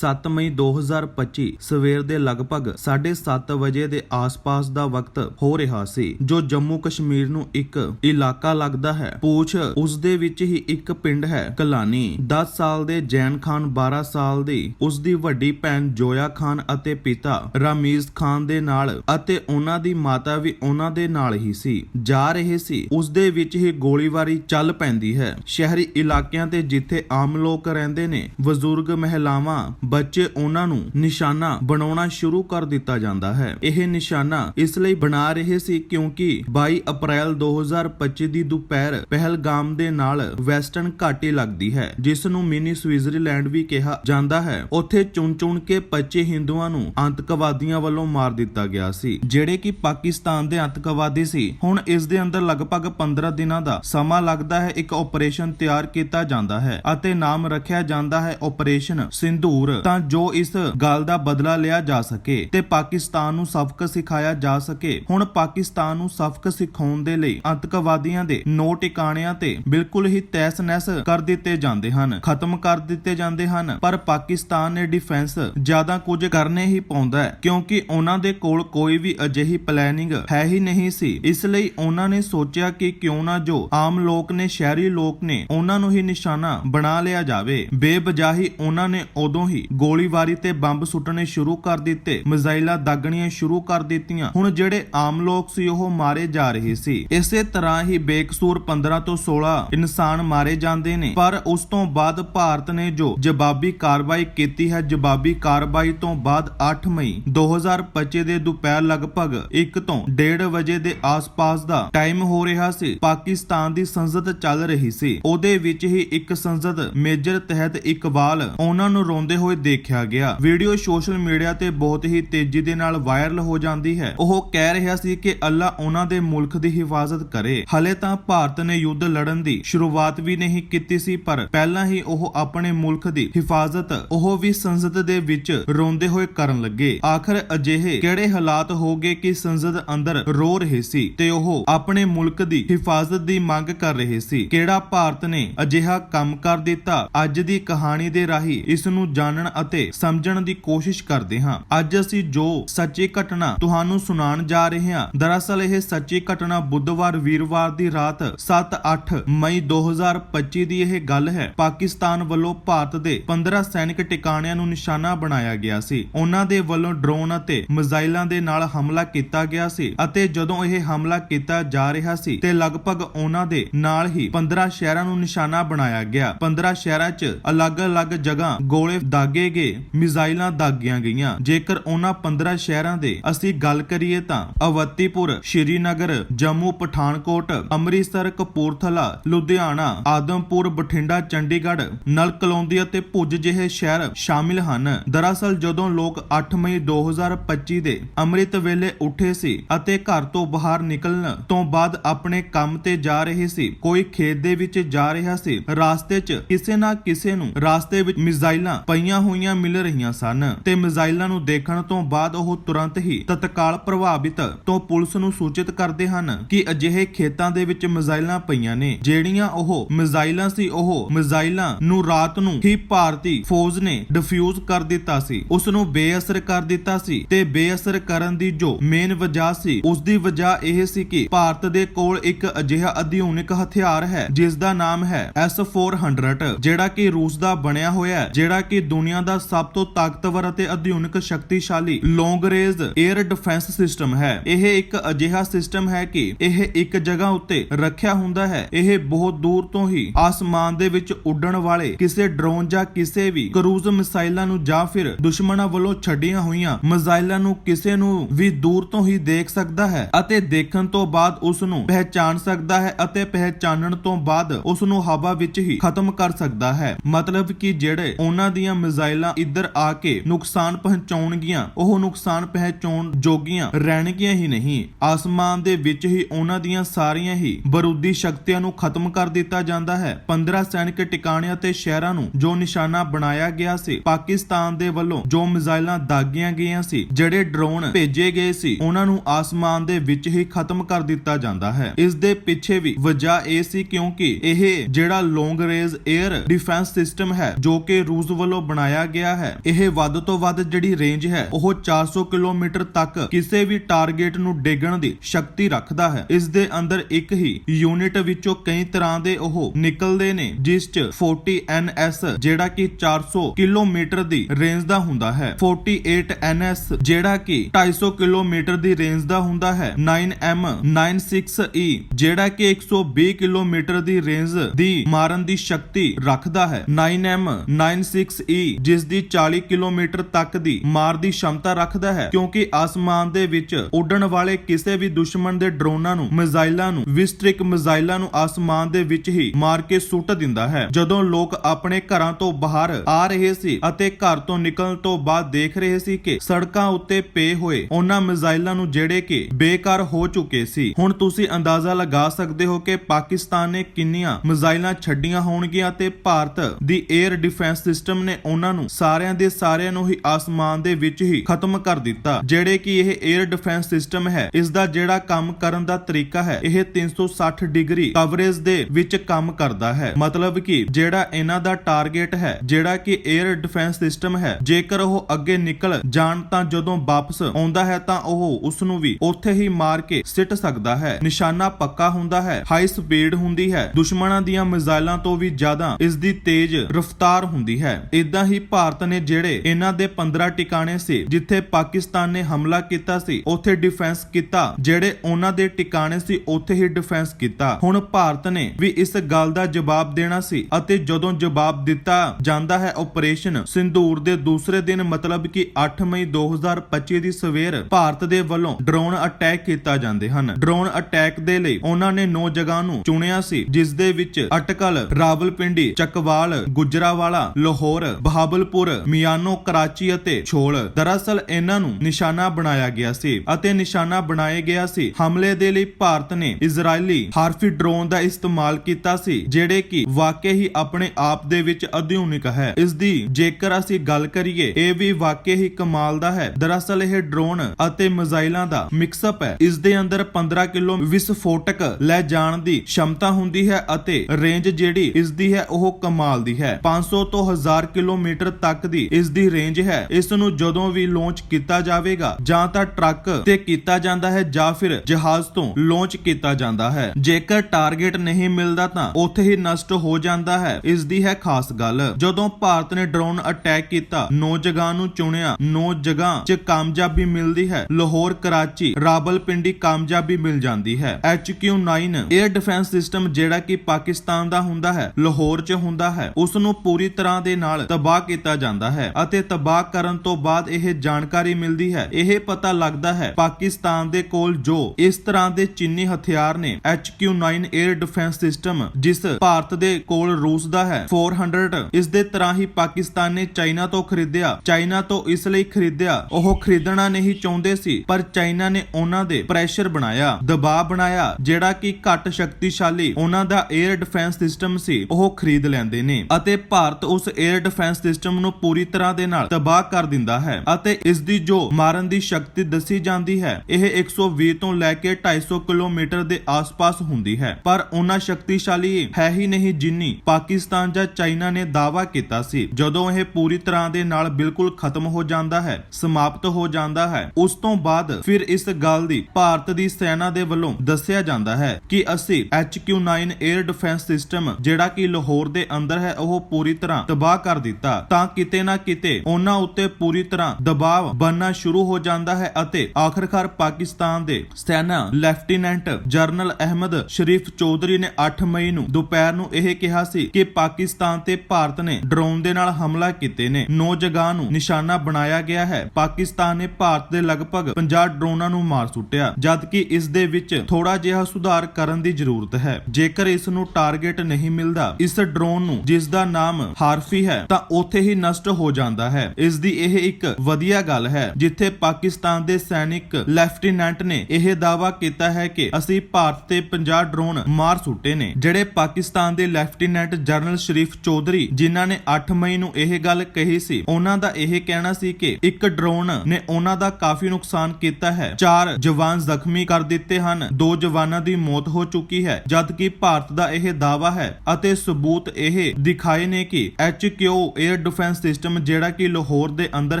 7 ਮਈ 2025 ਸਵੇਰ ਦੇ ਲਗਭਗ 7:30 ਵਜੇ ਦੇ ਆਸ-ਪਾਸ ਦਾ ਵਕਤ ਹੋ ਰਿਹਾ ਸੀ, ਜੋ ਜੰਮੂ ਕਸ਼ਮੀਰ ਨੂੰ ਇੱਕ ਇਲਾਕਾ ਲੱਗਦਾ ਹੈ। ਪੂਛ ਉਸ ਦੇ ਵਿੱਚ ਹੀ ਇੱਕ ਪਿੰਡ ਹੈ, ਕਲਾਨੀ। 10 ਸਾਲ ਦੇ ਜੈਨ ਖਾਨ 12 ਸਾਲ ਦੀ ਉਸ ਦੀ ਵੱਡੀ ਭੈਣ ਜੋਇਆ ਖਾਨ ਅਤੇ ਪਿਤਾ ਰਾਮੀਜ਼ ਖਾਨ ਦੇ ਨਾਲ ਅਤੇ ਉਹਨਾਂ ਦੀ ਮਾਤਾ ਵੀ ਉਹਨਾਂ ਦੇ ਨਾਲ ਹੀ ਸੀ। ਜਾ ਰਹੇ ਸੀ, ਉਸ ਦੇ ਵਿੱਚ ਹੀ ਗੋਲੀਬਾਰੀ ਚੱਲ ਪੈਂਦੀ ਹੈ। ਸ਼ਹਿਰੀ ਇਲਾਕਿਆਂ ਤੇ ਜਿੱਥੇ ਆਮ ਲੋਕ ਰਹਿੰਦੇ ਨੇ, ਬਜ਼ੁਰਗ ਮਹਿਲਾਵਾਂ ਬੱਚੇ ਉਹਨਾਂ ਨੂੰ ਨਿਸ਼ਾਨਾ ਬਣਾਉਣਾ ਸ਼ੁਰੂ ਕਰ ਦਿੱਤਾ ਜਾਂਦਾ ਹੈ। ਇਹ ਨਿਸ਼ਾਨਾ ਇਸ ਲਈ ਬਣਾ ਰਹੇ ਸੀ ਕਿਉਂਕਿ 22 ਅਪ੍ਰੈਲ 2025 ਦੀ ਦੁਪਹਿਰ ਪਹਿਲਗਾਮ ਦੇ ਨਾਲ ਵੈਸਟਰਨ ਘਾਟੀ ਲੱਗਦੀ ਹੈ, ਜਿਸ ਨੂੰ ਮਿਨੀ ਸਵਿਟਜ਼ਰਲੈਂਡ ਵੀ ਕਿਹਾ ਜਾਂਦਾ ਹੈ। ਉੱਥੇ ਚੁਣ-ਚੁਣ ਕੇ 25 ਹਿੰਦੂਆਂ ਨੂੰ ਅੰਤਕਵਾਦੀਆਂ ਵੱਲੋਂ ਮਾਰ ਦਿੱਤਾ ਗਿਆ ਸੀ, ਜਿਹੜੇ ਕਿ ਪਾਕਿਸਤਾਨ ਦੇ ਅੰਤਕਵਾਦੀ ਸੀ। ਹੁਣ ਇਸ ਦੇ ਅੰਦਰ ਲਗਭਗ 15 ਦਿਨਾਂ ਦਾ ਸਮਾਂ ਲੱਗਦਾ ਹੈ, ਇੱਕ ਆਪਰੇਸ਼ਨ ਤਿਆਰ ਕੀਤਾ ਜਾਂਦਾ ਹੈ ਅਤੇ ਨਾਮ ਰੱਖਿਆ ਜਾਂਦਾ ਹੈ ਆਪਰੇਸ਼ਨ ਸਿੰਧੂਰ। ਤਾਂ ਜੋ ਇਸ ਗੱਲ ਦਾ ਬਦਲਾ ਲਿਆ ਜਾ ਸਕੇ ਤੇ ਪਾਕਿਸਤਾਨ ਨੂੰ ਸਬਕ ਸਿਖਾਇਆ ਜਾ ਸਕੇ। ਹੁਣ ਪਾਕਿਸਤਾਨ ਨੂੰ ਸਬਕ ਸਿਖਾਉਣ ਦੇ ਲਈ ਅੰਤਕਵਾਦੀਆਂ ਦੇ ਨੋ ਟਿਕਾਣਿਆਂ ਤੇ ਬਿਲਕੁਲ ਹੀ ਤੈਸ-ਨੈਸ ਕਰ ਦਿੱਤੇ ਜਾਂਦੇ ਹਨ, ਖਤਮ ਕਰ ਦਿੱਤੇ ਜਾਂਦੇ ਹਨ। ਪਰ ਪਾਕਿਸਤਾਨ ਨੇ ਡਿਫੈਂਸ ਜ਼ਿਆਦਾ ਕੁਝ ਕਰਨੇ ਹੀ ਪਾਉਂਦਾ ਹੈ, ਕਿਉਂਕਿ ਉਹਨਾਂ ਦੇ ਕੋਲ ਕੋਈ ਵੀ ਅਜਿਹੀ ਪਲੈਨਿੰਗ ਹੈ ਹੀ ਨਹੀਂ ਸੀ। ਇਸ ਲਈ ਉਹਨਾਂ ਨੇ ਸੋਚਿਆ ਕਿ ਕਿਉਂ ਨਾ ਜੋ ਆਮ ਲੋਕ ਨੇ, ਸ਼ਹਿਰੀ ਲੋਕ ਨੇ, ਉਹਨਾਂ ਨੂੰ ਹੀ ਨਿਸ਼ਾਨਾ ਬਣਾ ਲਿਆ ਜਾਵੇ। ਬੇਬਜਾਹੀ ਉਹਨਾਂ ਨੇ ਉਦੋਂ ਹੀ ਗੋਲੀਬਾਰੀ ਤੇ ਬੰਬ ਸੁੱਟਣੇ ਸ਼ੁਰੂ ਕਰ ਦਿੱਤੇ। ਮਿਜ਼ਾਈਲਾਂ ਦਾਗਣੀਆਂ ਸ਼ੁਰੂ ਕਰ ਦਿੱਤੀਆਂ। ਹੁਣ ਜਿਹੜੇ ਆਮ ਲੋਕ ਸੀ, ਉਹ ਮਾਰੇ ਜਾ ਰਹੇ ਸੀ। ਇਸੇ ਤਰ੍ਹਾਂ ਹੀ ਬੇਕਸੂਰ 15 ਤੋਂ 16 ਇਨਸਾਨ ਮਾਰੇ ਜਾਂਦੇ ਨੇ। ਪਰ ਉਸ ਤੋਂ ਬਾਅਦ ਭਾਰਤ ਨੇ ਜੋ ਜਵਾਬੀ ਕਾਰਵਾਈ ਕੀਤੀ ਹੈ, ਜਵਾਬੀ ਕਾਰਵਾਈ ਤੋਂ ਬਾਅਦ 8 ਮਈ 2025 ਦੇ ਦੁਪਹਿਰ ਲਗਭਗ 1 ਤੋਂ 1:30 ਵਜੇ ਦੇ ਆਸ-ਪਾਸ ਦਾ ਟਾਈਮ ਹੋ ਰਿਹਾ ਸੀ, ਪਾਕਿਸਤਾਨ ਦੀ ਸੰਸਦ ਚੱਲ ਰਹੀ ਸੀ। ਉਹਦੇ ਵਿੱਚ ਹੀ ਇੱਕ ਸੰਸਦ ਮੇਜਰ ਤਹਿਤ ਇਕਬਾਲ, ਉਹਨਾਂ ਨੂੰ ਰੋਂਦੇ ਹੋਏ ਦੇਖਿਆ ਗਿਆ। ਵੀਡੀਓ ਸੋਸ਼ਲ ਮੀਡੀਆ ਤੇ ਬਹੁਤ ਹੀ ਤੇਜ਼ੀ ਦੇ ਨਾਲ ਵਾਇਰਲ ਹੋ ਜਾਂਦੀ ਹੈ। ਉਹ ਕਹਿ ਰਿਹਾ ਸੀ ਕਿ ਅੱਲਾ ਉਹਨਾਂ ਦੇ ਮੁਲਕ ਦੀ ਹਿਫਾਜ਼ਤ ਕਰੇ। ਹਲੇ ਤਾਂ ਭਾਰਤ ਨੇ ਯੁੱਧ ਲੜਨ ਦੀ ਸ਼ੁਰੂਆਤ ਵੀ ਨਹੀਂ ਕੀਤੀ ਸੀ, ਪਰ ਪਹਿਲਾਂ ਹੀ ਉਹ ਆਪਣੇ ਮੁਲਕ ਦੀ ਹਿਫਾਜ਼ਤ, ਉਹ ਵੀ ਸੰਸਦ ਦੇ ਵਿੱਚ ਰੋਂਦੇ ਹੋਏ ਕਰਨ ਲੱਗੇ। ਆਖਰ ਅਜਿਹੇ ਕਿਹੜੇ ਹਾਲਾਤ ਹੋ ਗਏ ਕਿ ਸੰਸਦ ਅੰਦਰ ਰੋ ਰਹੇ ਸੀ ਤੇ ਉਹ ਆਪਣੇ ਮੁਲਕ ਦੀ ਹਿਫਾਜ਼ਤ ਦੀ ਮੰਗ ਕਰ ਰਹੇ ਸੀ? ਕਿਹੜਾ ਭਾਰਤ ਨੇ ਅਜਿਹਾ ਕੰਮ ਕਰ ਦਿੱਤਾ? ਅੱਜ ਦੀ ਕਹਾਣੀ ਦੇ ਰਾਹੀਂ ਇਸ ਨੂੰ ਜਾਣਨ ਅਤੇ ਸਮਝਣ ਦੀ ਕੋਸ਼ਿਸ਼ ਕਰਦੇ ਹਾਂ। ਅੱਜ ਅਸੀਂ ਜੋ ਸੱਚੀ ਘਟਨਾ ਤੁਹਾਨੂੰ ਸੁਣਾਉਣ ਜਾ ਰਹੇ ਹਾਂ, ਦਰਅਸਲ ਇਹ ਸੱਚੀ ਘਟਨਾ ਬੁੱਧਵਾਰ, ਵੀਰਵਾਰ ਦੀ ਰਾਤ 7-8 ਮਈ 2025 ਦੀ ਇਹ ਗੱਲ ਹੈ। ਪਾਕਿਸਤਾਨ ਵੱਲੋਂ ਭਾਰਤ ਦੇ 15 ਸੈਨਿਕ ਟਿਕਾਣਿਆਂ ਨੂੰ ਨਿਸ਼ਾਨਾ ਬਣਾਇਆ ਗਿਆ ਸੀ। ਉਹਨਾਂ ਦੇ ਵੱਲੋਂ ਡਰੋਨ ਅਤੇ ਮਿਜ਼ਾਈਲਾਂ ਦੇ ਨਾਲ ਹਮਲਾ ਕੀਤਾ ਗਿਆ ਸੀ ਅਤੇ ਜਦੋਂ ਇਹ ਹਮਲਾ ਕੀਤਾ ਜਾ ਰਿਹਾ ਸੀ ਤੇ ਲਗਭਗ ਉਹਨਾਂ ਦੇ ਨਾਲ ਹੀ 15 ਸ਼ਹਿਰਾਂ ਨੂੰ ਨਿਸ਼ਾਨਾ ਬਣਾਇਆ ਗਿਆ। 15 ਸ਼ਹਿਰਾਂ 'ਚ ਅਲੱਗ-ਅਲੱਗ ਜਗ੍ਹਾ ਗੋਲੇ ਦਾਗੇ ਗਏ ਮਿਜ਼ਾਈਲਾਂ ਦਾਗੀਆਂ ਗਈਆਂ। ਜੇਕਰ ਉਹਨਾਂ 15 ਸ਼ਹਿਰਾਂ ਦੇ ਅਸੀਂ ਗੱਲ ਕਰੀਏ ਤਾਂ ਅਵੰਤੀਪੁਰ, ਸ਼੍ਰੀਨਗਰ, ਜੰਮੂ ਪਠਾਨਕੋਟ, ਅੰਮ੍ਰਿਤਸਰ, ਕਪੂਰਥਲਾ, ਲੁਧਿਆਣਾ, ਆਦਮਪੁਰ, ਬਠਿੰਡਾ, ਚੰਡੀਗੜ੍ਹ ਨਲਕਲੌਂਦੀ ਅਤੇ ਭੁੱਜ ਜਿਹੇ ਸ਼ਹਿਰ ਸ਼ਾਮਿਲ ਹਨ। ਦਰਅਸਲ ਜਦੋਂ ਲੋਕ 8 ਮਈ 2025 ਦੇ ਅੰਮ੍ਰਿਤ ਵੇਲੇ ਉੱਠੇ ਸੀ ਅਤੇ ਘਰ ਤੋਂ ਬਾਹਰ ਨਿਕਲਣ ਤੋਂ ਬਾਅਦ ਆਪਣੇ ਕੰਮ ਤੇ ਜਾ ਰਹੇ ਸੀ, ਕੋਈ ਖੇਤ ਦੇ ਵਿੱਚ ਜਾ ਰਿਹਾ ਸੀ, ਰਾਸਤੇ 'ਚ ਕਿਸੇ ਨਾ ਕਿਸੇ ਨੂੰ ਰਾਸਤੇ ਵਿੱਚ ਮਿਜ਼ਾਈਲਾਂ ਪਈਆਂ ਹੋਈਆਂ ਮਿਲ ਰਹੀਆਂ ਸਨ ਤੇ ਮਿਜ਼ਾਈਲਾਂ ਨੂੰ ਦੇਖਣ ਤੋਂ ਬਾਅਦ ਉਹ ਤੁਰੰਤ ਹੀ ਤਤਕਾਲ ਪ੍ਰਭਾਵਿਤ ਤੋਂ ਪੁਲਿਸ ਨੂੰ ਸੂਚਿਤ ਕਰਦੇ ਹਨ ਕਿ ਅਜਿਹੇ ਖੇਤਾਂ ਦੇ ਵਿੱਚ ਮਿਜ਼ਾਈਲਾਂ ਪਈਆਂ ਨੇ, ਜਿਹੜੀਆਂ ਉਹ ਮਿਜ਼ਾਈਲਾਂ ਸੀ, ਉਹ ਮਿਜ਼ਾਈਲਾਂ ਨੂੰ ਰਾਤ ਨੂੰ ਹੀ ਭਾਰਤੀ ਫੌਜ ਨੇ ਡਿਫਿਊਜ਼ ਕਰ ਦਿੱਤਾ ਸੀ। ਉਸ ਨੂੰ ਬੇਅਸਰ ਕਰ ਦਿੱਤਾ ਸੀ ਤੇ ਬੇਅਸਰ ਕਰਨ ਦੀ ਜੋ ਮੇਨ ਵਜ੍ਹਾ ਸੀ, ਉਸ ਦੀ ਵਜ੍ਹਾ ਇਹ ਸੀ ਕਿ ਭਾਰਤ ਦੇ ਕੋਲ ਇੱਕ ਅਜਿਹਾ ਆਧੁਨਿਕ ਹਥਿਆਰ ਹੈ ਜਿਸ ਦਾ ਨਾਮ ਹੈ S400 ਜਿਹੜਾ ਕਿ ਰੂਸ ਦਾ ਬਣਿਆ ਹੋਇਆ ਹੈ, ਜਿਹੜਾ ਕਿ ਦੁਨੀਆ ਦਾ ਸਭ ਤੋਂ ਤਾਕਤਵਰ ਅਤੇ ਆਧੁਨਿਕ ਸ਼ਕਤੀਸ਼ਾਲੀ long range air defence system ਹੈ। ਇਹ ਇੱਕ ਅਜਿਹਾ ਸਿਸਟਮ ਹੈ ਕਿ ਇਹ ਇੱਕ ਜਗ੍ਹਾ ਉੱਤੇ ਰੱਖਿਆ ਹੁੰਦਾ ਹੈ। ਇਹ ਬਹੁਤ ਦੂਰ ਤੋਂ ਹੀ ਆਸਮਾਨ ਦੇ ਵਿੱਚ ਉੱਡਣ ਵਾਲੇ ਕਿਸੇ ਡਰੋਨ ਜਾਂ ਕਿਸੇ ਵੀ ਕਰੂਜ਼ ਮਿਸਾਈਲਾਂ ਨੂੰ ਜਾਂ ਫਿਰ ਦੁਸ਼ਮਣਾਂ ਵੱਲੋਂ ਛੱਡੀਆਂ ਹੋਈਆਂ ਮਿਸਾਈਲਾਂ ਨੂੰ ਕਿਸੇ ਨੂੰ ਵੀ ਦੂਰ ਤੋਂ ਹੀ ਦੇਖ ਸਕਦਾ ਹੈ ਅਤੇ ਦੇਖਣ ਤੋਂ ਬਾਅਦ ਉਸ ਨੂੰ ਪਹਿਚਾਨ ਸਕਦਾ ਹੈ ਅਤੇ ਪਹਿਚਾਨਣ ਤੋਂ ਬਾਅਦ ਉਸ ਨੂੰ ਹਵਾ ਵਿੱਚ ਹੀ ਖਤਮ ਕਰ ਸਕਦਾ ਹੈ। ਮਤਲਬ ਕਿ ਜਿਹੜੇ ਉਹਨਾਂ ਦੀਆਂ ਮਿਸਾਈਲਾਂ ਇੱਧਰ ਆ ਕੇ ਨੁਕਸਾਨ ਪਹੁੰਚਾਉਣਗੀਆਂ, ਉਹ ਨੁਕਸਾਨ ਪਹੁੰਚਾਉਣ ਜੋਗੀਆਂ ਰਹਿਣਗੀਆਂ ਹੀ ਨਹੀਂ। ਆਸਮਾਨ ਦੇ ਵਿੱਚ ਹੀ ਉਹਨਾਂ ਦੀਆਂ ਸਾਰੀਆਂ ਹੀ ਬਰੂਦੀ ਸ਼ਕਤੀਆਂ ਨੂੰ ਖਤਮ ਕਰ ਦਿੱਤਾ ਜਾਂਦਾ ਹੈ। 15 ਸੈਨਿਕ ਟਿਕਾਣਿਆਂ ਤੇ ਸ਼ਹਿਰਾਂ ਨੂੰ ਜੋ ਨਿਸ਼ਾਨਾ ਬਣਾਇਆ ਗਿਆ ਸੀ, ਪਾਕਿਸਤਾਨ ਦੇ ਵੱਲੋਂ ਜੋ ਮਿਜ਼ਾਈਲਾਂ ਦਾਗੀਆਂ ਗਈਆਂ ਸੀ, ਜਿਹੜੇ ਡਰੋਨ ਭੇਜੇ ਗਏ ਸੀ, ਉਹਨਾਂ ਨੂੰ ਆਸਮਾਨ ਦੇ ਵਿੱਚ ਹੀ ਖਤਮ ਕਰ ਦਿੱਤਾ ਜਾਂਦਾ ਹੈ। ਇਸ ਦੇ ਪਿੱਛੇ ਵੀ ਵਜ੍ਹਾ ਇਹ ਸੀ ਕਿਉਂਕਿ ਇਹ ਜਿਹੜਾ long range air defence system ਹੈ, ਜੋ ਕਿ ਰੂਸ ਵੱਲੋਂ ਬਣਾਇਆ ਬਣਾਇਆ ਗਿਆ ਹੈ। ਇਹ ਵੱਧ ਤੋਂ ਵੱਧ ਜਿਹੜੀ ਰੇਂਜ ਹੈ, ਉਹ 400 ਕਿਲੋਮੀਟਰ ਤੱਕ ਕਿਸੇ ਵੀ ਟਾਰਗੇਟ ਨੂੰ ਡੇਗਣ ਦੀ ਸ਼ਕਤੀ ਰੱਖਦਾ ਹੈ। ਇਸ ਦੇ ਅੰਦਰ ਇੱਕ ਹੀ ਯੂਨਿਟ ਵਿੱਚੋਂ ਕਈ ਤਰ੍ਹਾਂ ਦੇ ਉਹ ਨਿਕਲਦੇ ਨੇ, ਜਿਸ ਚ 40 NS ਜਿਹੜਾ ਕਿ 400 ਕਿਲੋਮੀਟਰ ਦੀ ਰੇਂਜ ਦਾ ਹੁੰਦਾ ਹੈ। 48 NS ਜਿਹੜਾ ਕਿ 250 ਕਿਲੋਮੀਟਰ ਦੀ ਰੇਂਜ ਦਾ ਹੁੰਦਾ ਹੈ। 9M 96E ਜਿਹੜਾ ਕਿ 120 ਕਿਲੋਮੀਟਰ ਦੀ ਰੇਂਜ ਦੀ ਮਾਰਨ ਦੀ ਸ਼ਕਤੀ ਰੱਖਦਾ ਹੈ। 9M 96E ਜਿਸ ਦੀ 40 ਕਿਲੋਮੀਟਰ ਤੱਕ ਦੀ ਮਾਰ ਦੀ ਸ਼ਮਤਾ ਰੱਖਦਾ ਹੈ, ਕਿਉਂਕਿ ਆਸਮਾਨ ਦੇ ਵਿੱਚ ਉੱਡਣ ਵਾਲੇ ਕਿਸੇ ਵੀ ਦੁਸ਼ਮਣ ਦੇ ਡਰੋਨਾਂ ਨੂੰ, ਮਿਜ਼ਾਈਲਾਂ ਨੂੰ ਵਿਸਟ੍ਰਿਕ ਮਿਜ਼ਾਈਲਾਂ ਨੂੰ ਆਸਮਾਨ ਦੇ ਵਿੱਚ ਹੀ ਮਾਰ ਕੇ ਸੁੱਟ ਦਿੰਦਾ ਹੈ। ਜਦੋਂ ਲੋਕ ਆਪਣੇ ਘਰਾਂ ਤੋਂ ਬਾਹਰ ਆ ਰਹੇ ਸੀ ਅਤੇ ਘਰ ਤੋਂ ਨਿਕਲਣ ਤੋਂ ਬਾਅਦ ਦੇਖ ਰਹੇ ਸੀ ਕਿ ਸੜਕਾਂ ਉੱਤੇ ਪਏ ਹੋਏ ਉਹਨਾਂ ਮਿਜ਼ਾਈਲਾਂ ਨੂੰ ਜਿਹੜੇ ਕਿ ਬੇਕਾਰ ਹੋ ਚੁੱਕੇ ਸੀ, ਹੁਣ ਤੁਸੀਂ ਅੰਦਾਜ਼ਾ ਲਗਾ ਸਕਦੇ ਹੋ ਕਿ ਪਾਕਿਸਤਾਨ ਨੇ ਕਿੰਨੀਆਂ ਮਿਜ਼ਾਈਲਾਂ ਛੱਡੀਆਂ ਹੋਣਗੀਆਂ ਤੇ ਭਾਰਤ ਦੀ 에ਅਰ ਡਿਫੈਂਸ ਸਿਸਟਮ ਨੇ ਉਹਨਾਂ ਨੂੰ ਸਾਰਿਆਂ ਦੇ ਸਾਰਿਆਂ ਨੂੰ ਹੀ ਆਸਮਾਨ ਦੇ ਵਿੱਚ ਹੀ ਖਤਮ ਕਰ ਦਿੱਤਾ, ਜਿਹੜੇ ਕਿ ਇਹ 에ਅਰ ਡਿਫੈਂਸ ਸਿਸਟਮ ਹੈ। ਇਸ ਦਾ ਜਿਹੜਾ ਕੰਮ ਕਰਨ ਦਾ ਤਰੀਕਾ ਹੈ, ਇਹ 360 ਡਿਗਰੀ ਕਵਰੇਜ ਦੇ ਵਿੱਚ ਕੰਮ ਕਰਦਾ ਹੈ। ਮਤਲਬ ਕਿ ਜਿਹੜਾ ਇਹਨਾਂ ਦਾ ਟਾਰਗੇਟ ਹੈ, ਜਿਹੜਾ ਕਿ 에ਅਰ ਡਿਫੈਂਸ ਸਿਸਟਮ ਹੈ, ਜੇਕਰ ਉਹ ਅੱਗੇ ਨਿਕਲ ਜਾਣ ਤਾਂ ਜਦੋਂ ਵਾਪਸ ਆਉਂਦਾ ਹੈ ਤਾਂ ਉਹ ਉਸ ਨੂੰ ਵੀ ਉੱਥੇ ਹੀ ਮਾਰ ਕੇ ਸਿੱਟ ਸਕਦਾ ਹੈ। ਨਿਸ਼ਾਨਾ ਪੱਕਾ ਹੁੰਦਾ ਹੈ ਹਾਈ ਸਪੀਡ ਹੁੰਦੀ ਹੈ। ਦੁਸ਼ਮਣਾਂ ਦੀਆਂ ਮਿਜ਼ਾਈਲਾਂ ਤੋਂ ਵੀ ਜ਼ਿਆਦਾ ਇਸ ਦੀ ਤੇਜ਼ ਰਫ਼ਤਾਰ ਹੁੰਦੀ ਹੈ। ਇਦਾਂ ਹੀ ਭਾਰਤ ਨੇ ਜਿਹੜੇ ਇਹਨਾਂ ਦੇ 15 ਟਿਕਾਣੇ ਸੀ, ਜਿੱਥੇ ਪਾਕਿਸਤਾਨ ਨੇ ਹਮਲਾ ਕੀਤਾ ਸੀ, ਉੱਥੇ ਡਿਫੈਂਸ ਕੀਤਾ, ਜਿਹੜੇ ਉਹਨਾਂ ਦੇ ਟਿਕਾਣੇ ਸੀ, ਉੱਥੇ ਹੀ ਡਿਫੈਂਸ ਕੀਤਾ। ਹੁਣ ਭਾਰਤ ਨੇ ਵੀ ਇਸ ਗੱਲ ਦਾ ਜਵਾਬ ਦੇਣਾ ਸੀ ਅਤੇ ਜਦੋਂ ਜਵਾਬ ਦਿੱਤਾ ਜਾਂਦਾ ਹੈ ਆਪਰੇਸ਼ਨ ਸਿੰਦੂਰ ਦੇ ਦੂਸਰੇ ਦਿਨ, ਮਤਲਬ ਕਿ 8 ਮਈ 2025 ਦੀ ਸਵੇਰ, ਭਾਰਤ ਦੇ ਵੱਲੋਂ ਡਰੋਨ ਅਟੈਕ ਕੀਤਾ ਜਾਂਦੇ ਹਨ। ਡਰੋਨ ਅਟੈਕ ਦੇ ਲਈ ਉਹਨਾਂ ਨੇ 9 ਜਗ੍ਹਾ ਨੂੰ ਚੁਣਿਆ ਸੀ, ਜਿਸ ਦੇ ਵਿੱਚ ਅਟਕਲ, ਰਾਵਲਪਿੰਡੀ, ਚੱਕਵਾਲ, ਗੁਜਰਾਵਾਲਾ, ਲਾਹੌਰ ਬਹਾਬਲਪੁਰ ਮਿਆਨੋ, ਕਰਾਚੀ ਅਤੇ ਛੋਲ। ਦਰਅਸਲ ਇਹਨਾਂ ਨੂੰ ਨਿਸ਼ਾਨਾ ਬਣਾਇਆ ਗਿਆ ਸੀ ਅਤੇ ਨਿਸ਼ਾਨਾ ਬਣਾਇਆ ਗਿਆ ਸੀ। ਹਮਲੇ ਦੇ ਲਈ ਭਾਰਤ ਨੇ ਇਜ਼ਰਾਈਲੀ ਹਾਰਫੀ ਡਰੋਨ ਦਾ ਇਸਤੇਮਾਲ ਕੀਤਾ ਸੀ, ਜਿਹੜੇ ਕਿ ਵਾਕਈ ਹੀ ਆਪਣੇ ਆਪ ਦੇ ਵਿੱਚ ਆਧੁਨਿਕ ਹੈ। ਇਸ ਦੀ ਜੇਕਰ ਅਸੀਂ ਗੱਲ ਕਰੀਏ, ਇਹ ਵੀ ਵਾਕਈ ਹੀ ਕਮਾਲ ਦਾ ਹੈ। ਦਰਅਸਲ ਇਹ ਡਰੋਨ ਅਤੇ ਮਿਜ਼ਾਈਲਾਂ ਦਾ ਮਿਕਸਅਪ ਹੈ। ਇਸ ਦੇ ਅੰਦਰ 15 ਕਿਲੋ ਵਿਸਫੋਟਕ ਲੈ ਜਾਣ ਦੀ ਸ਼ਮਤਾ ਹੁੰਦੀ ਹੈ ਅਤੇ ਰੇਂਜ ਜਿਹੜੀ ਇਸ ਦੀ ਹੈ, ਉਹ ਕਮਾਲ ਦੀ ਹੈ। 500 ਤੋਂ 1000 ਕਿਲੋਮੀਟਰ ਤੱਕ ਦੀ ਇਸ ਦੀ ਰੇਂਜ ਹੈ। ਇਸ ਨੂੰ ਜਦੋਂ ਵੀ ਲਾਂਚ ਕੀਤਾ ਜਾਵੇਗਾ, ਜਾਂ ਤਾਂ ਟਰੱਕ ਤੇ ਕੀਤਾ ਜਾਂਦਾ ਹੈ, ਜਾਂ ਫਿਰ ਜਹਾਜ਼ ਤੋਂ ਲਾਂਚ ਕੀਤਾ ਜਾਂਦਾ ਹੈ। ਜੇਕਰ ਟਾਰਗੇਟ ਨਹੀਂ ਮਿਲਦਾ ਤਾਂ ਉੱਥੇ ਹੀ ਨਸ਼ਟ ਹੋ ਜਾਂਦਾ ਹੈ। ਇਸ ਦੀ ਹੈ ਖਾਸ ਗੱਲ। ਜਦੋਂ ਭਾਰਤ ਨੇ ਡਰੋਨ ਅਟੈਕ ਕੀਤਾ ਨੌ ਜਗ੍ਹਾ ਨੂੰ ਚੁਣਿਆ ਨੌ ਜਗ੍ਹਾ 'ਚ ਕਾਮਯਾਬੀ ਮਿਲਦੀ ਹੈ। ਲਾਹੌਰ, ਕਰਾਚੀ, ਰਾਵਲਪਿੰਡੀ ਕਾਮਯਾਬੀ ਮਿਲ ਜਾਂਦੀ ਹੈ। HQ9 에ਅਰ ਡਿਫੈਂਸ ਸਿਸਟਮ ਜਿਹੜਾ ਕਿ ਪਾਕਿਸਤਾਨ ਦਾ ਹੁੰਦਾ ਹੈ, ਲਾਹੌਰ 'ਚ ਹੁੰਦਾ ਹੈ ਉਸ ਨੂੰ ਪੂਰੀ ਤਰ੍ਹਾਂ ਦੇ ਨਾਲ ਤਬਾਹ ਕੀਤਾ ਜਾਂਦਾ ਹੈ ਅਤੇ ਤਬਾਹ ਕਰਨ ਤੋਂ ਬਾਅਦ ਇਹ ਜਾਣਕਾਰੀ ਮਿਲਦੀ ਹੈ। ਇਹ ਪਤਾ ਲੱਗਦਾ ਹੈ ਪਾਕਿਸਤਾਨ ਦੇ ਕੋਲ ਜੋ ਇਸ ਤਰ੍ਹਾਂ ਦੇ ਚੀਨੀ ਹਥਿਆਰ ਨੇ HQ9 에ਅਰ ਡਿਫੈਂਸ ਸਿਸਟਮ, ਜਿਸ ਭਾਰਤ ਦੇ ਕੋਲ ਰੂਸ ਦਾ ਹੈ 400 ਇਸ ਦੇ ਤਰ੍ਹਾਂ ਹੀ ਪਾਕਿਸਤਾਨ ਨੇ ਚਾਈਨਾ ਤੋਂ ਖਰੀਦਿਆ। ਚਾਈਨਾ ਤੋਂ ਇਸ ਲਈ ਖਰੀਦਿਆ, ਉਹ ਖਰੀਦਣਾ ਨਹੀਂ ਚਾਹੁੰਦੇ ਸੀ, ਪਰ ਚਾਈਨਾ ਨੇ ਉਹਨਾਂ ਦੇ ਪ੍ਰੈਸ਼ਰ ਬਣਾਇਆ, ਦਬਾਅ ਬਣਾਇਆ, ਜਿਹੜਾ ਕਿ ਘੱਟ ਸ਼ਕਤੀਸ਼ਾਲੀ ਉਹਨਾਂ ਦਾ ਏਅਰ ਡਿਫੈਂਸ ਸਿਸਟਮ ਸੀ, ਉਹ ਖਰੀਦ ਲੈਂਦੇ ਨੇ। ਅਤੇ ਭਾਰਤ ਉਸ ਏਅਰ ਡਿਫੈਂਸ ਸਿਸਟਮ ਨੂੰ ਪੂਰੀ ਤਰ੍ਹਾਂ ਦੇ ਨਾਲ ਤਬਾਹ ਕਰ ਦਿੰਦਾ ਹੈ ਅਤੇ ਇਸ ਦੀ ਜੋ ਮਾਰਨ ਦੀ ਸ਼ਕਤੀ ਦੱਸੀ ਜਾਂਦੀ ਹੈ, ਇਹ 120 ਤੋਂ ਲੈ ਕੇ 250 ਕਿਲੋਮੀਟਰ ਦੇ ਆਸ-ਪਾਸ ਹੁੰਦੀ ਹੈ। ਪਰ ਉਹਨਾਂ ਸ਼ਕਤੀਸ਼ਾਲੀ ਹੈ ਹੀ ਨਹੀਂ ਜਿੰਨੀ ਪਾਕਿਸਤਾਨ ਜਾਂ ਚਾਈਨਾ ਨੇ ਦਾਅਵਾ ਕੀਤਾ ਸੀ। ਜਦੋਂ ਇਹ ਪੂਰੀ ਤਰ੍ਹਾਂ ਦੇ ਨਾਲ ਬਿਲਕੁਲ ਖਤਮ ਹੋ ਜਾਂਦਾ ਹੈ, ਸਮਾਪਤ ਹੋ ਜਾਂਦਾ ਹੈ, ਉਸ ਤੋਂ ਬਾਅਦ ਫਿਰ ਇਸ ਗੱਲ ਦੀ ਭਾਰਤ ਦੀ ਸੈਨਾ ਦੇ ਵੱਲੋਂ ਦੱਸਿਆ ਜਾਂਦਾ ਹੈ ਕਿ ਅਸੀਂ HQ9 에ਅਰ ਡਿਫੈਂਸ ਸਿਸਟਮ ਜਿਹੜਾ ਕਿ ਲਾਹੌਰ ਦੇ ਅੰਦਰ ਹੈ, ਉਹ ਪੂਰੀ ਤਰ੍ਹਾਂ ਤਬਾਹ ਕਰ ਦਿੱਤਾ। ਤਾਂ ਕਿਤੇ ਨਾ ਕਿਤੇ ਉਹਨਾਂ ਉੱਤੇ ਪੂਰੀ ਤਰ੍ਹਾਂ ਦਬਾਅ ਬਣਨਾ ਸ਼ੁਰੂ ਹੋ ਜਾਂਦਾ ਹੈ ਅਤੇ ਆਖਰਕਾਰ ਪਾਕਿਸਤਾਨ ਦੇ ਸੈਨਾ ਲੈਫਟੀਨੈਂਟ ਜਨਰਲ ਅਹਿਮਦ ਸ਼ਰੀਫ ਚੌਧਰੀ ਨੇ 8 ਮਈ ਨੂੰ ਦੁਪਹਿਰ ਨੂੰ ਇਹ ਕਿਹਾ ਸੀ ਕਿ ਪਾਕਿਸਤਾਨ ਤੇ ਭਾਰਤ ਨੇ ਡਰੋਨ ਦੇ ਨਾਲ ਹਮਲਾ ਕੀਤੇ ਨੇ। ਨੌ ਜਗ੍ਹਾ ਨੂੰ ਨਿਸ਼ਾਨਾ ਬਣਾਇਆ ਗਿਆ ਹੈ। ਪਾਕਿਸਤਾਨ ਨੇ ਭਾਰਤ ਦੇ ਲਗਭਗ 50 ਡਰੋਨਾਂ ਨੂੰ ਮਾਰ ਸੁੱਟਿਆ, ਜਦਕਿ ਇਸ ਦੇ ਵਿੱਚ ਥੋੜਾ ਜਿਹਾ ਸੁਧਾਰ ਕਰਨ ਦੀ ਜ਼ਰੂਰਤ ਹੈ। ਜੇਕਰ ਇਸ ਨੂੰ ਟਾਰਗੇਟ ਨਹੀਂ ਮਿਲਦਾ, ਇਸ ਡਰੋਨ ਨੂੰ, ਜਿਸ ਦਾ ਨਾਮ ਹਾਰਫੀ ਹੈ, ਤਾਂ ਉੱਥੇ ਹੀ ਨਸ਼ਟ ਹੋ ਜਾਂਦਾ ਹੈ। ਇਸ ਦੀ ਇਹ ਇੱਕ ਵਧੀਆ ਗੱਲ ਹੈ, ਜਿੱਥੇ ਪਾਕਿਸਤਾਨ ਦੇ ਸੈਨਿਕ ਲੈਫਟੀਨੈਂਟ ਨੇ ਇਹ ਦਾਅਵਾ ਕੀਤਾ ਹੈ ਕਿ ਅਸੀਂ ਭਾਰਤ ਤੇ 50 ਡਰੋਨ ਮਾਰ ਸੁੱਟੇ ਨੇ, ਜਿਹੜੇ ਪਾਕਿਸਤਾਨ ਦੇ ਲੈਫਟੀਨੈਂਟ ਜਨਰਲ ਸ਼ਰੀਫ ਚੌਧਰੀ, ਜਿਨ੍ਹਾਂ ਨੇ 8 ਮਈ ਨੂੰ ਇਹ ਗੱਲ ਕਹੀ ਸੀ। ਉਹਨਾਂ ਦਾ ਇਹ ਕਹਿਣਾ ਸੀ ਕਿ ਇੱਕ ਡਰੋਨ ਨੇ ਉਹਨਾਂ ਦਾ ਕਾਫੀ ਨੁਕਸਾਨ ਕੀਤਾ ਹੈ। ਚਾਰ ਜਵਾਨ ਜ਼ਖਮੀ ਕਰ ਦਿੱਤੇ ਹਨ। ਦੋ ਜਵਾਨਾਂ ਦੀ ਮੌਤ ਹੋ ਚੁੱਕੀ ਹੈ, ਜਦਕਿ ਭਾਰਤ ਦਾ ਇਹ ਦਾਅਵਾ ਹੈ ਅਤੇ ਸਬੂਤ ਇਹ ਦਿਖਾਏ ਨੇ ਕਿ HQ 에ਅਰ ਡਿਫੈਂਸ ਸਿਸਟਮ ਜਿਹੜਾ ਕਿ ਲਾਹੌਰ ਦੇ ਅੰਦਰ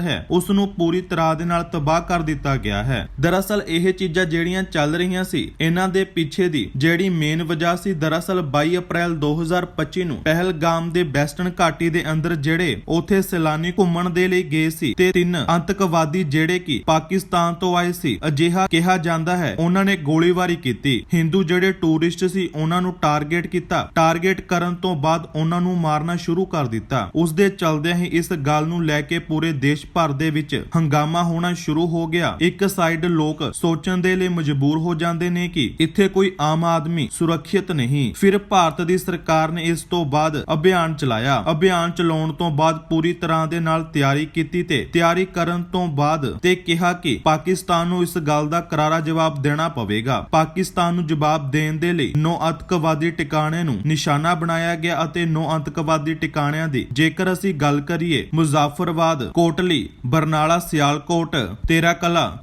ਹੈ ਉਸ ਨੂੰ ਪੂਰੀ ਤਰ੍ਹਾਂ ਦੇ ਨਾਲ ਤਬਾਹ ਕਰ ਦਿੱਤਾ ਗਿਆ ਹੈ। ਦਰਅਸਲ ਇਹ ਚੀਜ਼ਾਂ ਜਿਹੜੀਆਂ ਚੱਲ ਰਹੀਆਂ ਸੀ, ਇਹਨਾਂ ਦੇ ਪਿੱਛੇ ਦੀ ਜਿਹੜੀ ਮੇਨ ਵਜ੍ਹਾ ਸੀ, ਦਰਅਸਲ 22 ਅਪ੍ਰੈਲ 2025 ਨੂੰ ਪਹਿਲਗਾਮ ਦੇ ਵੈਸਟਰਨ ਘਾਟੀ ਦੇ ਅੰਦਰ ਜਿਹੜੇ ਉਥੇ ਸੈਲਾਨੀ ਘੁੰਮਣ ਦੇ ਲਈ ਗਏ ਸੀ ਤੇ ਤਿੰਨ ਅੰਤਕਵਾਦੀ ਜਿਹੜੇ ਕਿ ਪਾਕਿਸਤਾਨ ਤੋਂ ਆਏ ਸੀ, ਅਜਿਹਾ ਕਿਹਾ ਜਾਂਦਾ ਹੈ। ਉਹਨਾਂ ਨੇ ਗੋਲੀਬਾਰੀ ਕੀਤੀ। ਹਿੰਦੂ ਜਿਹੜੇ ਟੂਰਿਸਟ ਸੀ, ਉਹਨਾਂ ਨੂੰ ਟਾਰਗੇਟ ਕੀਤਾ। ਟਾਰਗੇਟ ਕਰਨ ਤੋਂ ਬਾਅਦ ਉਹਨਾਂ ਨੂੰ ਮਾਰਨਾ ਸ਼ੁਰੂ ਕਰ ਦਿੱਤਾ। ਉਸ ਦੇ ਚਲਦਿਆਂ ਹੀ ਇਸ ਗੱਲ ਨੂੰ ਲੈ ਕੇ ਪੂਰੇ ਦੇਸ਼ ਭਰ ਦੇ ਵਿੱਚ ਹੰਗਾਮਾ ਹੋਣਾ ਸ਼ੁਰੂ ਹੋ ਗਿਆ। ਇੱਕ ਸਾਈਡ ਲੋਕ ਸੋਚਣ ਦੇ ਲਈ ਮਜਬੂਰ ਹੋ ਜਾਂਦੇ ਨੇ ਕਿ ਇੱਥੇ ਕੋਈ ਆਮ ਆਦਮੀ ਸੁਰੱਖਿਅਤ ਨਹੀਂ। ਫਿਰ ਭਾਰਤ ਦੀ ਸਰਕਾਰ ਨੇ ਇਸ ਤੋਂ ਬਾਅਦ ਅਭਿਆਨ ਚਲਾਇਆ। ਅਭਿਆਨ ਚਲਾਉਣ ਤੋਂ ਬਾਅਦ ਪੂਰੀ ਤਰ੍ਹਾਂ ਦੇ ਨਾਲ ਤਿਆਰੀ ਕੀਤੀ ਤੇ ਤਿਆਰੀ ਕਰਨ ਤੋਂ ਬਾਅਦ ਤੇ ਕਿਹਾ ਕਿ ਪਾਕਿਸਤਾਨ ਨੂੰ ਇਸ ਗੱਲ ਦਾ ਕਰਾਰਾ ਜਵਾਬ ਦੇਣਾ ਪਵੇਗਾ। ਪਾਕਿਸਤਾਨ ਨੂੰ ਜਵਾਬ ਦੇਣ ਦੇ ਲਈ ਨੌ ਅੱਤਕਵਾਦੀ ਟਿਕਾਣੇ ਨੂੰ ਨਿਸ਼ਾਨਾ ਬਣਾਇਆ ਗਿਆ ਅਤੇ ਨੌ ਅੱਤਕਵਾਦੀ ਟਿਕਾਣਿਆਂ ਦੀ ਜੇਕਰ ਅਸੀਂ ਗੱਲ ਕਰੀਏ ਮੁਜ਼ਾਫਰਬਾਦ ਕੋਟਲੀ, ਬਰਨਾਲਾ, ਸਿਆਲਕੋਟ ਤੇਰਾ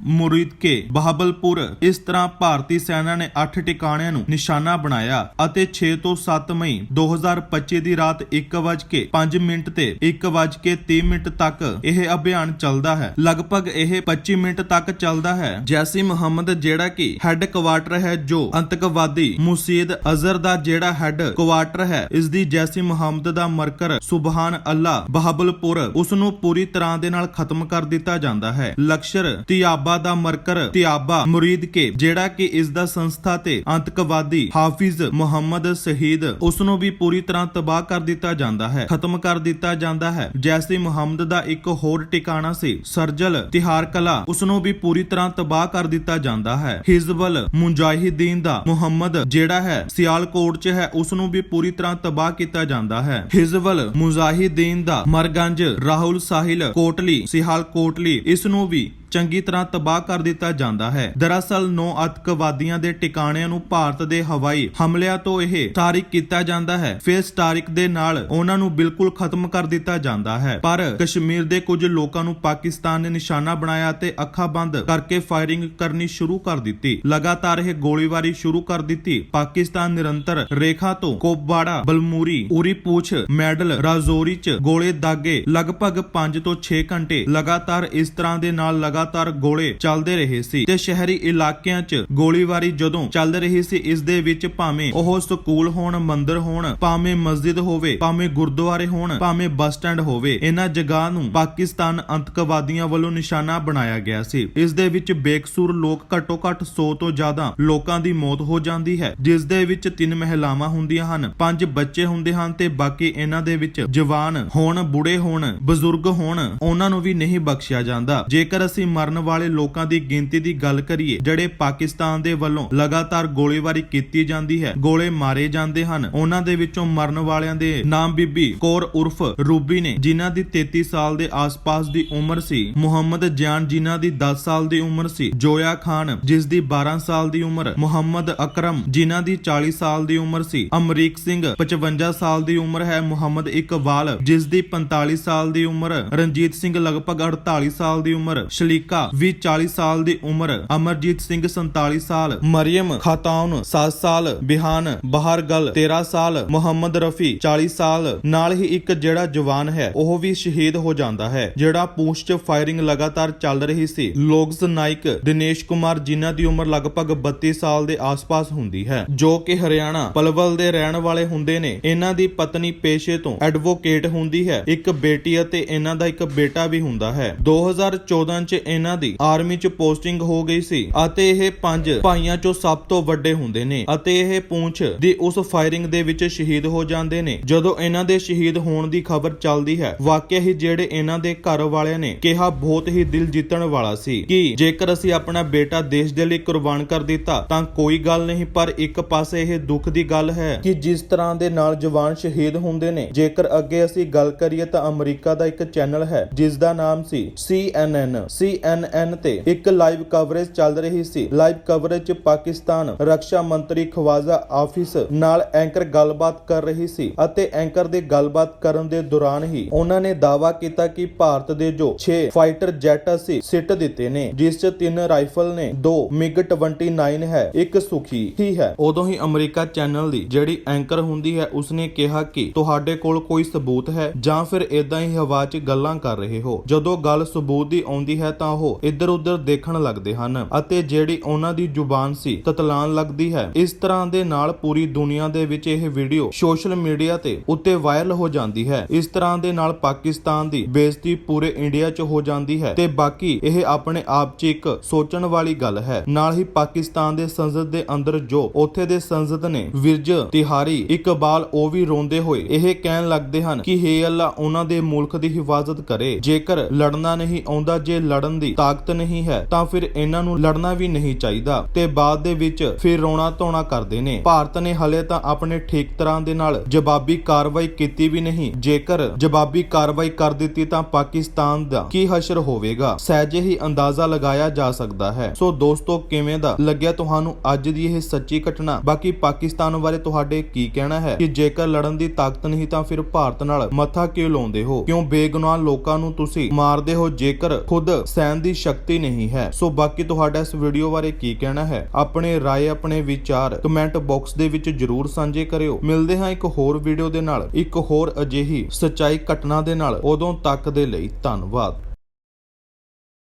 ਮੁਰੀਦਕੇ, ਬਹਾਬਲਪੁਰ। ਇਸ ਤਰ੍ਹਾਂ ਭਾਰਤੀ ਸੈਨਾ ਨੇ 8 ਟਿਕਾਣਿਆਂ ਨੂੰ ਨਿਸ਼ਾਨਾ ਬਣਾਇਆ ਅਤੇ 6 ਤੋਂ 7 ਮਈ 2025 ਦੀ ਰਾਤ 1:05 ਮਿੰਟ ਤੇ 1:30 ਮਿੰਟ ਤੱਕ ਇਹ ਅਭਿਆਨ ਚੱਲਦਾ ਹੈ। ਲਗਭਗ ਇਹ 25 ਮਿੰਟ ਤੱਕ ਚੱਲਦਾ ਹੈ। ਜੈਸੀ ਮੁਹੰਮਦ ਜਿਹੜਾ ਕਿ ਹੈੱਡ ਕੁਆਟਰ ਹੈ, ਜੋ ਅੰਤਕਵਾਦੀ ਮੁਸੀਦ ਅਜ਼ਰ ਦਾ ਜਿਹੜਾ ਹੈੱਡ ਕੁਆਟਰ ਹੈ, ਇਸ ਦੀ ਜੈਸੀ ਮੁਹੰਮਦ ਦਾ ਮਰਕਰ ਸੁਬਹਾਨ ਅੱਲਾ ਬਹਾਬਲਪੁਰ ਉਸ ਨੂੰ ਪੂਰੀ ਤਰ੍ਹਾਂ ਦੇ ਨਾਲ ਖਤਮ ਕਰ ਦਿੱਤਾ ਜਾਂਦਾ ਹੈ। ਲਕਸ਼ਰ, ਤਿਆਬਾ ਦਾ ਮਰਕਰ, ਤਿਆਬਾ, ਮੁਰੀਦ ਕੇ, ਜਿਹੜਾ ਕਿ ਇਸ ਦਾ ਸੰਸਥਾ ਤੇ ਅੰਤਕਵਾਦੀ ਹਾਫਿਜ਼ ਮੁਹੰਮਦ ਸ਼ਹੀਦ ਉਸ ਨੂੰ ਵੀ ਪੂਰੀ ਤਰ੍ਹਾਂ ਤਬਾਹ ਕਰ ਦਿੱਤਾ ਜਾਂਦਾ ਹੈ, ਖਤਮ ਕਰ ਦਿੱਤਾ ਜਾਂਦਾ ਹੈ। ਜੈਸੀ ਮੁਹੰਮਦ ਦਾ ਇੱਕ ਹੋਰ ਟਿਕਾਣਾ ਸੀ, ਸਰਜਲ ਤਿਹਾਰ ਕਲਾ ਉਸ ਨੂੰ ਵੀ ਪੂਰੀ ਤਰ੍ਹਾਂ ਤਬਾਹ ਕਰ ਦਿੱਤਾ ਜਾਂਦਾ ਹੈ। ਹਿਜ਼ਬਲ ਮੁਜਾਹਿਦੀਨ ਦਾ ਮੁਹੰਮਦ, ਜਿਹੜਾ ਹੈ ਸਿਆਲਕੋਟ 'ਚ ਹੈ ਉਸ ਨੂੰ ਵੀ ਪੂਰੀ ਤਰ੍ਹਾਂ ਤਬਾਹ ਕੀਤਾ ਜਾਂਦਾ ਹੈ। ਹਿਜ਼ਬਲ ਮੁਜਾਹਿਦੀਨ ਦਾ ਮਰਗੰਜ ਰਾਹੁਲ ਸਾਹਿਲ ਕੋਟਲੀ ਸਿਹਾਲ ਕੋਟਲੀ ਇਸ ਨੂੰ ਵੀ ਚੰਗੀ ਤਰ੍ਹਾਂ ਤਬਾਹ ਕਰ ਦਿੱਤਾ ਜਾਂਦਾ ਹੈ। ਦਰਅਸਲ, ਨੌ ਅਤਕਵਾਦੀਆਂ ਦੇ ਟਿਕਾਣਿਆਂ ਨੂੰ ਭਾਰਤ ਦੇ ਹਵਾਈ ਹਮਲਿਆਂ ਤੋਂ ਇਹ ਤਾਰਿਕ ਕੀਤਾ ਜਾਂਦਾ ਹੈ। ਫਿਰ ਸਟਾਰਿਕ ਦੇ ਨਾਲ ਉਹਨਾਂ ਨੂੰ ਬਿਲਕੁਲ ਖਤਮ ਕਰ ਦਿੱਤਾ ਜਾਂਦਾ ਹੈ। ਪਰ ਕਸ਼ਮੀਰ ਦੇ ਕੁਝ ਲੋਕਾਂ ਨੂੰ ਪਾਕਿਸਤਾਨ ਨੇ ਨਿਸ਼ਾਨਾ ਬਣਾਇਆ ਤੇ ਅੱਖਾਂ ਬੰਦ ਕਰਕੇ ਫਾਇਰਿੰਗ ਕਰਨੀ ਸ਼ੁਰੂ ਕਰ ਦਿੱਤੀ। ਲਗਾਤਾਰ ਇਹ ਗੋਲੀਬਾਰੀ ਸ਼ੁਰੂ ਕਰ ਦਿੱਤੀ। ਪਾਕਿਸਤਾਨ ਨਿਰੰਤਰ ਰੇਖਾ ਤੋਂ ਕੋਪਵਾੜਾ, ਬਲਮੂਰੀ ਉਰੀ ਪੂਛ ਮੈਡਲ, ਰਾਜੋਰੀ ਚ ਗੋਲੇ ਦਾਗੇ ਲਗਭਗ 5 ਤੋਂ 6 ਘੰਟੇ ਲਗਾਤਾਰ ਇਸ ਤਰ੍ਹਾਂ ਦੇ ਨਾਲ ਲਗਾਤਾਰ ਗੋਲੇ ਚੱਲਦੇ ਰਹੇ ਸੀ ਤੇ ਸ਼ਹਿਰੀ ਇਲਾਕਿਆਂ 'ਚ ਗੋਲੀਬਾਰੀ ਜਦੋਂ ਚੱਲ ਰਹੀ ਸੀ, ਇਸ ਦੇ ਵਿੱਚ ਭਾਵੇਂ ਉਹ ਸਕੂਲ ਹੋਣ, ਮੰਦਿਰ ਹੋਣ, ਭਾਵੇਂ ਮਸਜਿਦ ਹੋਵੇ, ਭਾਵੇਂ ਗੁਰਦੁਆਰੇ ਹੋਣ, ਭਾਵੇਂ ਬੱਸ ਸਟੈਂਡ ਹੋਵੇ, ਇਹਨਾਂ ਜਗ੍ਹਾ ਨੂੰ ਪਾਕਿਸਤਾਨ ਅੰਤਕਵਾਦੀਆਂ ਵੱਲੋਂ ਨਿਸ਼ਾਨਾ ਬਣਾਇਆ ਗਿਆ ਸੀ। ਇਸ ਦੇ ਵਿੱਚ ਬੇਕਸੂਰ ਲੋਕ ਘੱਟੋ ਘੱਟ 100 ਤੋਂ ਜ਼ਿਆਦਾ ਲੋਕਾਂ ਦੀ ਮੌਤ ਹੋ ਜਾਂਦੀ ਹੈ, ਜਿਸ ਦੇ ਵਿੱਚ ਤਿੰਨ ਮਹਿਲਾਵਾਂ ਹੁੰਦੀਆਂ ਹਨ, ਪੰਜ ਬੱਚੇ ਹੁੰਦੇ ਹਨ ਤੇ ਬਾਕੀ ਇਹਨਾਂ ਦੇ ਵਿੱਚ ਜਵਾਨ ਹੋਣ ਬੁੜੇ ਹੋਣ, ਬਜ਼ੁਰਗ ਹੋਣ, ਉਹਨਾਂ ਨੂੰ ਵੀ ਨਹੀਂ ਬਖਸ਼ਿਆ ਜਾਂਦਾ। ਜੇਕਰ ਅਸੀਂ ਮਰਨ ਵਾਲੇ ਲੋਕਾਂ ਦੀ ਗਿਣਤੀ ਦੀ ਗੱਲ ਕਰੀਏ, ਜਿਹੜੇ ਪਾਕਿਸਤਾਨ ਦੇ ਵੱਲੋਂ ਲਗਾਤਾਰ ਗੋਲੀਬਾਰੀ ਕੀਤੀ ਜਾਂਦੀ ਹੈ, ਗੋਲੇ ਮਾਰੇ ਜਾਂਦੇ ਹਨ। ਉਹਨਾਂ ਦੇ ਵਿੱਚੋਂ ਮਰਨ ਵਾਲਿਆਂ ਦੇ ਨਾਮ ਬੀਬੀ ਕੌਰ ਉਰਫ ਰੂਬੀ ਨੇ, ਜਿਨ੍ਹਾਂ ਦੀ 33 ਸਾਲ ਦੇ ਆਸ-ਪਾਸ ਦੀ ਉਮਰ ਸੀ, ਮੁਹੰਮਦ ਜਾਨ ਜਿਨ੍ਹਾਂ ਦੀ 10 ਸਾਲ ਦੀ ਉਮਰ ਸੀ, ਜੋਇਆ ਖਾਨ, ਜਿਸ ਦੀ 12 ਸਾਲ ਦੀ ਉਮਰ, ਮੁਹੰਮਦ ਅਕਰਮ, ਜਿਨ੍ਹਾਂ ਦੀ 40 ਸਾਲ ਦੀ ਉਮਰ ਸੀ, ਅਮਰੀਕ ਸਿੰਘ 55 ਸਾਲ ਦੀ ਉਮਰ ਹੈ, ਮੁਹੰਮਦ ਇਕਬਾਲ, ਜਿਸ ਦੀ 45 ਸਾਲ ਦੀ ਉਮਰ, ਰਣਜੀਤ ਸਿੰਘ ਲਗਭਗ 48 ਸਾਲ ਦੀ ਉਮਰ ਸ਼ਲੀਕਾ ਵੀ 40 ਸਾਲ ਦੀ ਉਮਰ, ਅਮਰਜੀਤ ਸਿੰਘ 47 ਸਾਲ ਮਰੀਮ ਖਾਤਾਉਨ 7 ਸਾਲ, ਬਿਹਾਨ ਬਹਾਰਗਲ 13 ਸਾਲ, ਮੁਹੰਮਦ ਰਫੀ 40 ਸਾਲ, ਨਾਲ ਹੀ ਇੱਕ ਜਿਹੜਾ ਜਵਾਨ ਹੈ, ਉਹ ਵੀ ਸ਼ਹੀਦ ਹੋ ਜਾਂਦਾ ਹੈ, ਜਿਹੜਾ ਪੂੰਛ 'ਚ ਫਾਇਰਿੰਗ ਲਗਾਤਾਰ ਚੱਲ ਰਹੀ ਸੀ। ਲੋਕਸ ਨਾਇਕ ਦਿਨੇਸ਼ ਕੁਮਾਰ ਜਿਨ੍ਹਾਂ ਦੀ ਉਮਰ ਲਗਭਗ 32 ਸਾਲ ਦੇ ਆਸ-ਪਾਸ ਹੁੰਦੀ ਹੈ, ਜੋ ਕਿ ਹਰਿਆਣਾ ਪਲਵਲ ਦੇ ਰਹਿਣ ਵਾਲੇ ਹੁੰਦੇ ਨੇ, ਇਹਨਾਂ ਦੀ ਪਤਨੀ ਪੇਸ਼ੇ ਤੋਂ ਐਡਵੋਕੇਟ ਹੁੰਦੀ ਹੈ, ਇੱਕ ਬੇਟੀ ਅਤੇ ਇਹਨਾਂ ਦਾ ਇੱਕ ਬੇਟਾ ਵੀ ਹੁੰਦਾ ਹੈ। 2014 ਚ ਇਹਨਾਂ ਦੀ ਆਰਮੀ ਚ ਪੋਸਟਿੰਗ ਹੋ ਗਈ ਸੀ ਅਤੇ ਇਹ ਪੰਜ ਭਾਈਆਂ ਚੋਂ ਸਭ ਤੋਂ ਵੱਡੇ ਹੁੰਦੇ ਨੇ ਅਤੇ ਇਹ ਪੂੰਛ ਦੀ ਉਸ ਫਾਇਰਿੰਗ ਦੇ ਵਿੱਚ ਸ਼ਹੀਦ ਹੋ ਜਾਂਦੇ ਨੇ। ਜਦੋਂ ਇਹਨਾਂ ਦੇ ਸ਼ਹੀਦ ਹੋਣ ਦੀ ਖਬਰ ਚੱਲਦੀ ਹੈ, ਵਾਕਿਆ ਹੀ ਜਿਹੜੇ ਇਹਨਾਂ ਦੇ ਘਰ ਵਾਲਿਆਂ ਨੇ ਕਿਹਾ, ਬਹੁਤ ਹੀ ਦਿਲ ਜਿੱਤਣ ਵਾਲਾ ਸੀ ਕਿ ਜੇਕਰ ਅਸੀਂ ਆਪਣਾ ਬੇਟਾ ਦੇਸ਼ ਦੇ ਲਈ ਕੁਰਬਾਨ ਕਰ ਦਿੱਤਾ, ਤਾਂ ਕੋਈ ਗੱਲ ਨਹੀਂ। ਪਰ ਇੱਕ ਪਾਸੇ ਇਹ ਦੁੱਖ ਦੀ ਗੱਲ ਹੈ ਕਿ ਜਿਸ ਤਰ੍ਹਾਂ ਦੇ ਨਾਲ ਜਵਾਨ ਸ਼ਹੀਦ ਹੁੰਦੇ ਨੇ, ਜੇਕਰ ਅੱਗੇ ਅਸੀਂ ਗੱਲ ਕਰੀਏ ਤਾਂ ਅਮਰੀਕਾ ਦਾ ਇੱਕ ਚੈਨਲ ਹੈ ਜਿਸ ਦਾ ਨਾਮ ਸੀ CNN CNN ਤੇ ਇੱਕ ਲਾਈਵ ਕਵਰੇਜ ਚੱਲ ਰਹੀ ਸੀ। ਲਾਈਵ ਕਵਰੇਜ 'ਚ ਪਾਕਿਸਤਾਨ ਰੱਖਿਆ ਮੰਤਰੀ ਖਵਾਜ਼ਾ ਆਫਿਸ ਨਾਲ ਐਂਕਰ ਗੱਲਬਾਤ ਕਰ ਰਹੀ ਸੀ ਅਤੇ ਐਂਕਰ ਦੇ ਗੱਲਬਾਤ ਕਰਨ ਦੇ ਦੌਰਾਨ ਹੀ ਉਹਨਾਂ ਨੇ ਦਾਅਵਾ ਕੀਤਾ ਕਿ ਭਾਰਤ ਦੇ ਜੋ 6 ਫਾਈਟਰ ਜੈਟ ਅਸੀਂ ਸਿੱਟ ਦਿੱਤੇ ਨੇ, ਜਿਸ 'ਚ ਤਿੰਨ ਰਾਈਫਲ ਨੇ, ਦੋ ਮਿਗ 29 ਹੈ, ਇੱਕ ਸੁਖੀ ਹੀ ਹੈ। ਉਦੋਂ ਹੀ ਅਮਰੀਕਾ ਚੈਨਲ ਦੀ ਜਿਹੜੀ ਐਂਕਰ ਹੁੰਦੀ ਹੈ, ਉਸਨੇ ਕਿਹਾ ਕਿ ਤੁਹਾਡੇ ਕੋਲ ਕੋਈ ਸਬੂਤ ਹੈ ਜਾਂ ਫਿਰ ਇਦਾਂ ਹੀ ਹਵਾ 'ਚ ਗੱਲਾਂ ਕਰ ਰਹੇ ਹੋ। ਜਦੋਂ ਗੱਲ ਸਬੂਤ ਦੀ ਆਉਂਦੀ ਹੈ ਤਾਂ ਉਹ ਇੱਧਰ ਉੱਧਰ ਦੇਖਣ ਲੱਗਦੇ ਹਨ ਅਤੇ ਜਿਹੜੀ ਉਹਨਾਂ ਦੀ ਜ਼ੁਬਾਨ ਸੀ ਤਤਲਾਨ ਲੱਗਦੀ ਹੈ। ਇਸ ਤਰ੍ਹਾਂ ਦੇ ਨਾਲ ਪੂਰੀ ਦੁਨੀਆ ਦੇ ਵਿੱਚ ਇਹ ਵੀਡੀਓ ਸੋਸ਼ਲ ਮੀਡੀਆ ਤੇ ਉੱਤੇ ਵਾਇਰਲ ਹੋ ਜਾਂਦੀ ਹੈ। ਇਸ ਤਰ੍ਹਾਂ ਦੇ ਨਾਲ ਪਾਕਿਸਤਾਨ ਦੀ ਬੇਇੱਜ਼ਤੀ ਪੂਰੇ ਇੰਡੀਆ 'ਚ ਹੋ ਜਾਂਦੀ ਹੈ ਤੇ ਬਾਕੀ ਇਹ ਆਪਣੇ ਆਪ 'ਚ ਇੱਕ ਸੋਚਣ ਵਾਲੀ ਗੱਲ ਹੈ। ਨਾਲ ਹੀ ਪਾਕਿਸਤਾਨ ਦੇ ਸੰਸਦ ਦੇ ਅੰਦਰ ਜੋ ਉੱਥੇ ਦੇ ਸੰਸਦ ਨੇ ਵਿਰਜ ਤਿਹਾਰੀ, ਇਕਬਾਲ, ਉਹ ਵੀ ਰੋਂਦੇ ਹੋਏ ਇਹ ਕਹਿਣ ਲੱਗਦੇ ਹਨ ਕਿ ਹੇ ਅੱਲਾ, ਉਹਨਾਂ ਦੇ ਮੁਲਕ ਦੀ ਹਿਫਾਜ਼ਤ ਕਰੇ। ਜੇਕਰ ਲੜਨਾ ਨਹੀਂ ਆਉਂਦਾ, ਜੇ ਲੜਨ ਦੀ ਤਾਕਤ ਨਹੀਂ ਹੈ, ਤਾਂ ਫਿਰ ਇਹਨਾਂ ਨੂੰ ਲੜਨਾ ਵੀ ਨਹੀਂ ਚਾਹੀਦਾ। ਤੇ ਬਾਅਦ ਦੇ ਵਿੱਚ ਫਿਰ ਰੋਣਾ ਧੋਣਾ ਕਰਦੇ ਨੇ। ਭਾਰਤ ਨੇ ਹਲੇ ਤਾਂ ਆਪਣੇ ਠੀਕ ਤਰ੍ਹਾਂ ਦੇ ਨਾਲ ਜਵਾਬੀ ਕਾਰਵਾਈ ਕੀਤੀ ਵੀ ਨਹੀਂ। ਜੇਕਰ ਜਵਾਬੀ ਕਾਰਵਾਈ ਕਰ ਦਿੱਤੀ ਤਾਂ ਪਾਕਿਸਤਾਨ ਦਾ ਕੀ ਹਸ਼ਰ ਹੋਵੇਗਾ? ਸਹਿਜੇ ਹੀ ਅੰਦਾਜ਼ਾ ਲਗਾਇਆ ਜਾ ਸਕਦਾ ਹੈ। ਸੋ ਦੋਸਤੋ, ਕਿਵੇਂ ਦਾ ਲੱਗਿਆ ਤੁਹਾਨੂੰ ਅੱਜ ਦੀ ਇਹ ਸੱਚੀ ਘਟਨਾ? ਬਾਕੀ ਪਾਕਿਸਤਾਨ ਬਾਰੇ ਤੁਹਾਡੇ ਕੀ ਕਹਿਣਾ ਹੈ? ਕਿ ਜੇਕਰ ਲੜਨ ਦੀ ਤਾਕਤ ਨਹੀਂ ਤਾਂ ਫਿਰ ਭਾਰਤ ਨਾਲ ਮੱਥਾ ਕਿਉਂ ਲਾਉਂਦੇ ਹੋ? ਕਿਉਂ ਬੇਗੁਨਾਹ ਲੋਕਾਂ ਨੂੰ ਤੁਸੀਂ ਮਾਰਦੇ ਹੋ? ਜੇਕਰ ਖੁਦ ਸਹਿਣ ਦੀ ਸ਼ਕਤੀ ਨਹੀਂ ਹੈ। ਸੋ ਬਾਕੀ ਤੁਹਾਡਾ ਇਸ ਵੀਡੀਓ ਬਾਰੇ ਕੀ ਕਹਿਣਾ ਹੈ? ਆਪਣੇ ਰਾਏ, ਆਪਣੇ ਵਿਚਾਰ ਕਮੈਂਟ ਬਾਕਸ ਦੇ ਵਿੱਚ ਜਰੂਰ ਸਾਂਝੇ ਕਰਿਓ। ਮਿਲਦੇ ਹਾਂ ਇੱਕ ਹੋਰ ਵੀਡੀਓ ਦੇ ਨਾਲ। ਇੱਕ ਹੋਰ ਅਜਿਹੀ ਸਚਾਈ ਘਟਨਾ ਦੇ ਨਾਲ। ਉਦੋਂ ਤੱਕ ਦੇ ਲਈ ਧੰਨਵਾਦ।